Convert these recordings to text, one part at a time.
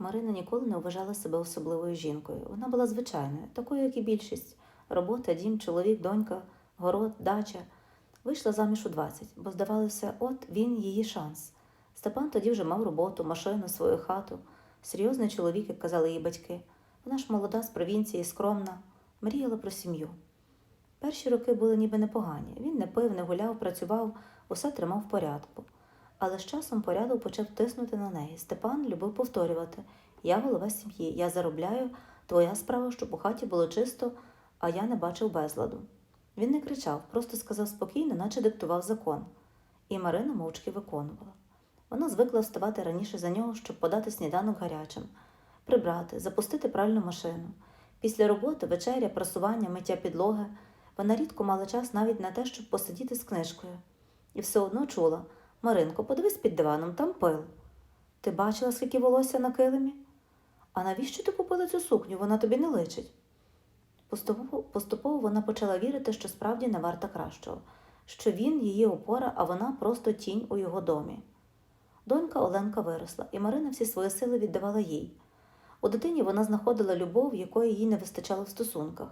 Марина ніколи не вважала себе особливою жінкою. Вона була звичайною, такою, як і більшість. Робота, дім, чоловік, донька, город, дача. Вийшла заміж у 20, бо здавалося, от він її шанс. Степан тоді вже мав роботу, машину, свою хату. Серйозний чоловік, як казали її батьки. Вона ж молода з провінції, скромна, мріяла про сім'ю. Перші роки були ніби непогані. Він не пив, не гуляв, працював, усе тримав в порядку. Але з часом порядок почав тиснути на неї. Степан любив повторювати: Я голова сім'ї, я заробляю, твоя справа, щоб у хаті було чисто, а я не бачив безладу. Він не кричав, просто сказав спокійно, наче диктував закон. І Марина мовчки виконувала. Вона звикла вставати раніше за нього, щоб подати сніданок гарячим, прибрати, запустити пральну машину. Після роботи, вечеря, прасування, миття підлоги. Вона рідко мала час навіть на те, щоб посидіти з книжкою. І все одно чула Маринко, подивись під диваном, там пил. Ти бачила, скільки волосся на килимі? А навіщо ти купила цю сукню? Вона тобі не личить. Поступово, поступово вона почала вірити, що справді не варта кращого, що він її опора, а вона просто тінь у його домі. Донька Оленка виросла, і Марина всі свої сили віддавала їй. У дитині вона знаходила любов, якої їй не вистачало в стосунках.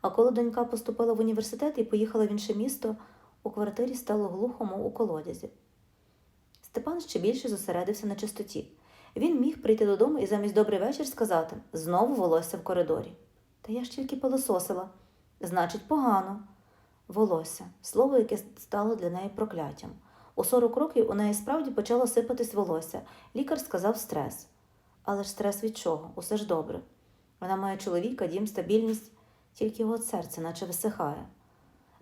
А коли донька поступила в університет і поїхала в інше місто, у квартирі стало глухо, мов у колодязі. Степан ще більше зосередився на чистоті. Він міг прийти додому і замість добрий вечір сказати знову волосся в коридорі. Та я ж тільки пилососила. Значить, погано. Волосся слово, яке стало для неї прокляттям. У 40 років у неї справді почало сипатись волосся. Лікар сказав стрес. Але ж стрес від чого? Усе ж добре. Вона має чоловіка, дім, стабільність, тільки його серце, наче висихає.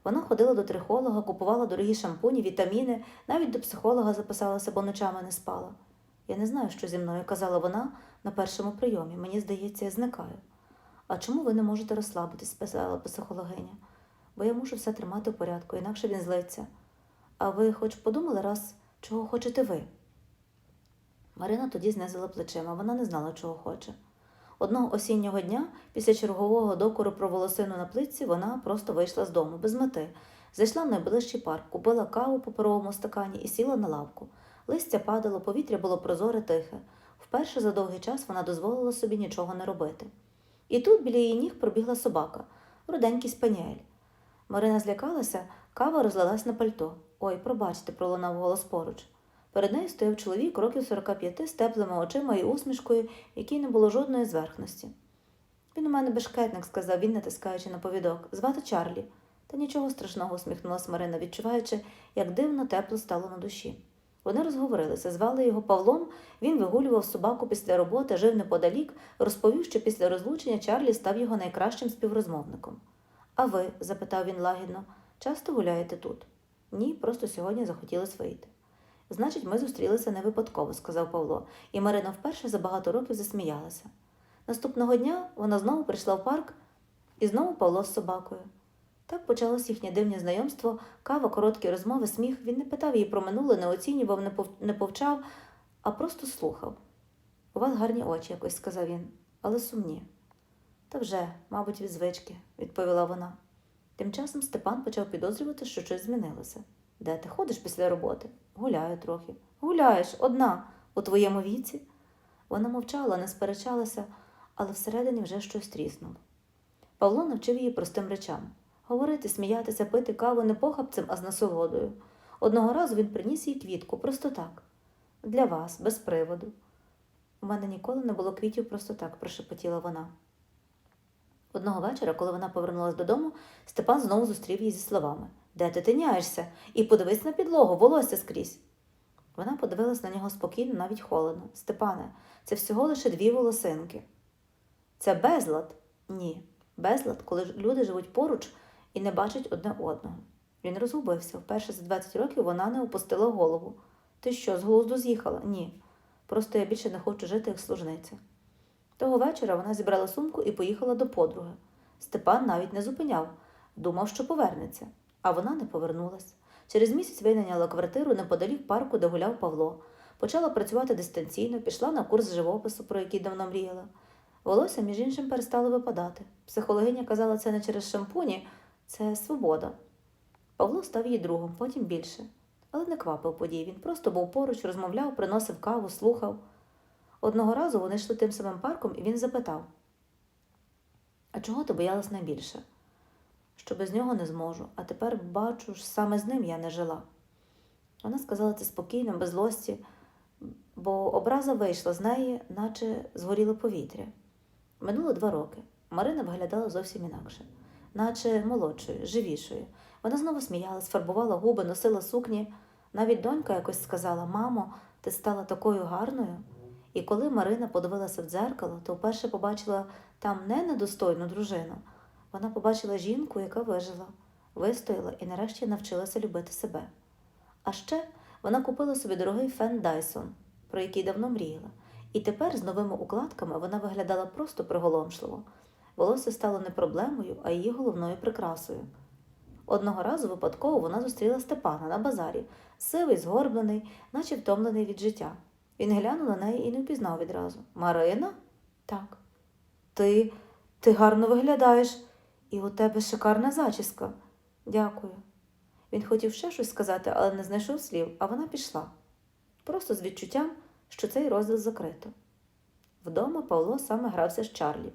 Вона ходила до трихолога, купувала дорогі шампуні, вітаміни, навіть до психолога записалася, бо ночами не спала. Я не знаю, що зі мною, казала вона на першому прийомі. Мені здається, я зникаю. А чому ви не можете розслабитись? списала психологиня. Бо я мушу все тримати в порядку, інакше він злиться. А ви хоч подумали раз, чого хочете ви? Марина тоді знизила плечима, вона не знала, чого хоче. Одного осіннього дня, після чергового докору про волосину на плитці, вона просто вийшла з дому без мети. Зайшла в найближчий парк, купила каву по паперовому стакані і сіла на лавку. Листя падало, повітря було прозоре тихе. Вперше за довгий час вона дозволила собі нічого не робити. І тут біля її ніг пробігла собака, руденький спаніель. Марина злякалася, кава розлилась на пальто. Ой, пробачте, пролунав голос поруч. Перед нею стояв чоловік років 45 з теплими очима і усмішкою, якій не було жодної зверхності. Він у мене бешкетник, сказав він, натискаючи на повідок. Звати Чарлі. Та нічого страшного, усміхнулася Марина, відчуваючи, як дивно тепло стало на душі. Вони розговорилися, звали його Павлом, він вигулював собаку після роботи, жив неподалік, розповів, що після розлучення Чарлі став його найкращим співрозмовником. А ви? запитав він лагідно, часто гуляєте тут? Ні, просто сьогодні захотілося вийти. Значить, ми зустрілися не випадково, сказав Павло, і Марина вперше за багато років засміялася. Наступного дня вона знову прийшла в парк, і знову Павло з собакою. Так почалось їхнє дивне знайомство, кава, короткі розмови, сміх. Він не питав її про минуле, не оцінював, не, пов... не повчав, а просто слухав. У вас гарні очі, якось сказав він, але сумні. Та вже, мабуть, від звички, відповіла вона. Тим часом Степан почав підозрювати, що щось змінилося. Де ти ходиш після роботи? Гуляю трохи. Гуляєш одна у твоєму віці. Вона мовчала, не сперечалася, але всередині вже щось тріснуло. Павло навчив її простим речам говорити, сміятися, пити каву не похапцем, а з насолодою. Одного разу він приніс їй квітку просто так. Для вас, без приводу. У мене ніколи не було квітів просто так, прошепотіла вона. Одного вечора, коли вона повернулася додому, Степан знову зустрів її зі словами Де ти тиняєшся? І подивись на підлогу, волосся скрізь. Вона подивилась на нього спокійно, навіть холодно. Степане, це всього лише дві волосинки. Це безлад? Ні. Безлад, коли люди живуть поруч і не бачать одне одного. Він розгубився. Вперше за 20 років вона не опустила голову. Ти що, з глузду з'їхала? Ні. Просто я більше не хочу жити як служниця. Того вечора вона зібрала сумку і поїхала до подруги. Степан навіть не зупиняв, думав, що повернеться, а вона не повернулась. Через місяць винайняла квартиру неподалік парку, де гуляв Павло. Почала працювати дистанційно, пішла на курс живопису, про який давно мріяла. Волосся, між іншим, перестало випадати. Психологиня казала це не через шампуні, це свобода. Павло став її другом, потім більше. Але не квапив подій. Він просто був поруч, розмовляв, приносив каву, слухав. Одного разу вони йшли тим самим парком, і він запитав: А чого ти боялась найбільше? Що без нього не зможу, а тепер бачу ж, саме з ним я не жила. Вона сказала це спокійно, без злості, бо образа вийшла з неї, наче згоріло повітря. Минуло два роки. Марина виглядала зовсім інакше, наче молодшою, живішою. Вона знову сміялась, фарбувала губи, носила сукні. Навіть донька якось сказала: Мамо, ти стала такою гарною. І коли Марина подивилася в дзеркало, то вперше побачила там не недостойну дружину. Вона побачила жінку, яка вижила, вистояла і нарешті навчилася любити себе. А ще вона купила собі дорогий фен Dyson, про який давно мріяла, і тепер з новими укладками вона виглядала просто приголомшливо. Волосся стало не проблемою, а її головною прикрасою. Одного разу випадково вона зустріла Степана на базарі, сивий, згорблений, наче втомлений від життя. Він глянув на неї і не впізнав відразу. Марина? Так. Ти, ти гарно виглядаєш, і у тебе шикарна зачіска. Дякую. Він хотів ще щось сказати, але не знайшов слів, а вона пішла. Просто з відчуттям, що цей розділ закрито. Вдома Павло саме грався з Чарлі.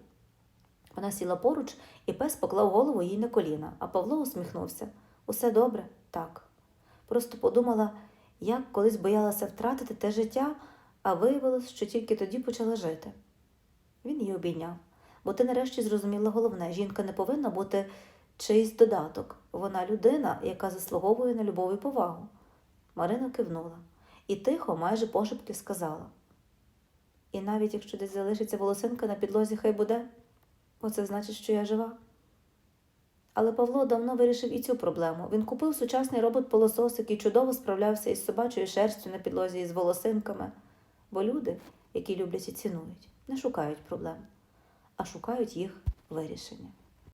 Вона сіла поруч, і пес поклав голову їй на коліна, а Павло усміхнувся. Усе добре? Так. Просто подумала, як колись боялася втратити те життя, а виявилось, що тільки тоді почала жити. Він її обійняв, бо ти нарешті зрозуміла головне: жінка не повинна бути чийсь додаток. Вона людина, яка заслуговує на любов і повагу. Марина кивнула і тихо, майже пошепки сказала. І навіть якщо десь залишиться волосинка на підлозі, хай буде, оце значить, що я жива. Але Павло давно вирішив і цю проблему. Він купив сучасний робот-полосос, який чудово справлявся із собачою шерстю на підлозі із волосинками, бо люди, які люблять і цінують, не шукають проблем, а шукають їх вирішення.